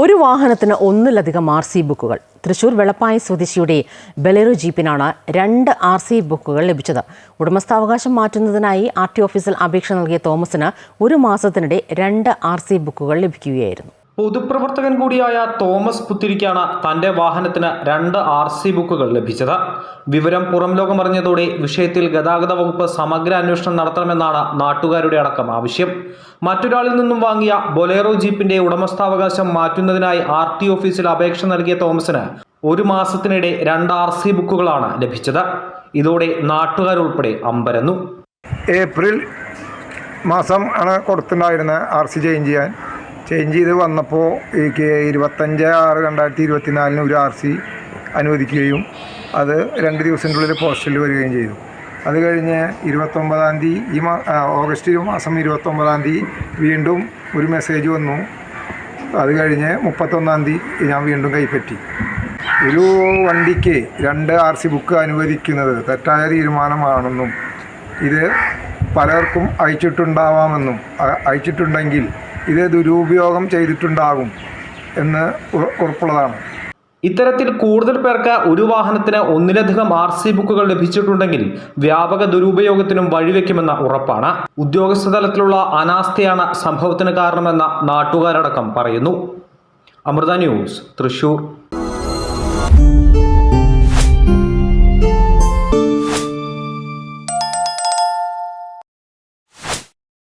ഒരു വാഹനത്തിന് ഒന്നിലധികം ആർ സി ബുക്കുകൾ. തൃശൂർ വെളപ്പായ സ്വദേശിയുടെ ബലേറോ ജീപ്പിനാണ് രണ്ട് ആർ സി ബുക്കുകൾ ലഭിച്ചത്. ഉടമസ്ഥാവകാശം മാറ്റുന്നതിനായി ആർ ടി ഓഫീസിൽ അപേക്ഷ നൽകിയ തോമസിന് ഒരു മാസത്തിനിടെ രണ്ട് ആർ സി ബുക്കുകൾ ലഭിക്കുകയായിരുന്നു. പൊതുപ്രവർത്തകൻ കൂടിയായ തോമസ് പുത്തിരിക്കാണ് തന്റെ വാഹനത്തിന് രണ്ട് ആർ സി ബുക്കുകൾ ലഭിച്ചത്. വിവരം പുറം ലോകമറിഞ്ഞതോടെ വിഷയത്തിൽ ഗതാഗത വകുപ്പ് സമഗ്ര അന്വേഷണം നടത്തണമെന്നാണ് നാട്ടുകാരുടെ അടക്കം ആവശ്യം. മറ്റൊരാളിൽ നിന്നും വാങ്ങിയ ബൊലേറോ ജീപ്പിന്റെ ഉടമസ്ഥാവകാശം മാറ്റുന്നതിനായി ആർ ടി ഓഫീസിൽ അപേക്ഷ നൽകിയ തോമസിന് ഒരു മാസത്തിനിടെ രണ്ട് ആർ സി ബുക്കുകളാണ് ലഭിച്ചത്. ഇതോടെ നാട്ടുകാരുൾപ്പെടെ അമ്പരന്നു. ഏപ്രിൽ മാസം ആണ് കൊടുത്തിട്ടുണ്ടായിരുന്നത് ആർ സി ചേഞ്ച് ചെയ്യാൻ. ചേഞ്ച് ചെയ്ത് വന്നപ്പോൾ ഈ കെ ഇരുപത്തഞ്ച് ആറ് രണ്ടായിരത്തി ഇരുപത്തിനാലിന് ഒരു ആർ സി അനുവദിക്കുകയും അത് രണ്ട് ദിവസത്തിന്റെ ഉള്ളിൽ പോസ്റ്റലിൽ വരികയും ചെയ്തു. അത് കഴിഞ്ഞ് ഇരുപത്തൊമ്പതാം തീയതി ഈ മാ ഓഗസ്റ്റ് മാസം ഇരുപത്തൊമ്പതാം തീയതി വീണ്ടും ഒരു മെസ്സേജ് വന്നു. അത് കഴിഞ്ഞ് മുപ്പത്തൊന്നാം തീയതി ഞാൻ വീണ്ടും കൈപ്പറ്റി. ഒരു വണ്ടിക്ക് രണ്ട് ആർ സി ബുക്ക് അനുവദിക്കുന്നത് തെറ്റായ തീരുമാനമാണെന്നും ഇത് പലർക്കും അയച്ചിട്ടുണ്ടാവാമെന്നും അയച്ചിട്ടുണ്ടെങ്കിൽ ഇത് ദുരുപയോഗം ചെയ്തിട്ടുണ്ടാകും എന്ന് ഉറ- ഉറപ്പുള്ളതാണ്. ഇത്തരത്തിൽ കൂടുതൽ പേർക്ക് ഒരു വാഹനത്തിന് ഒന്നിലധികം ആർ സി ബുക്കുകൾ ലഭിച്ചിട്ടുണ്ടെങ്കിൽ വ്യാപക ദുരുപയോഗത്തിനും വഴിവെക്കുമെന്ന ഉറപ്പാണ്. ഉദ്യോഗസ്ഥ തലത്തിലുള്ള അനാസ്ഥയാണ് സംഭവത്തിന് കാരണമെന്ന നാട്ടുകാരടക്കം പറയുന്നു. അമൃത ന്യൂസ് തൃശൂർ.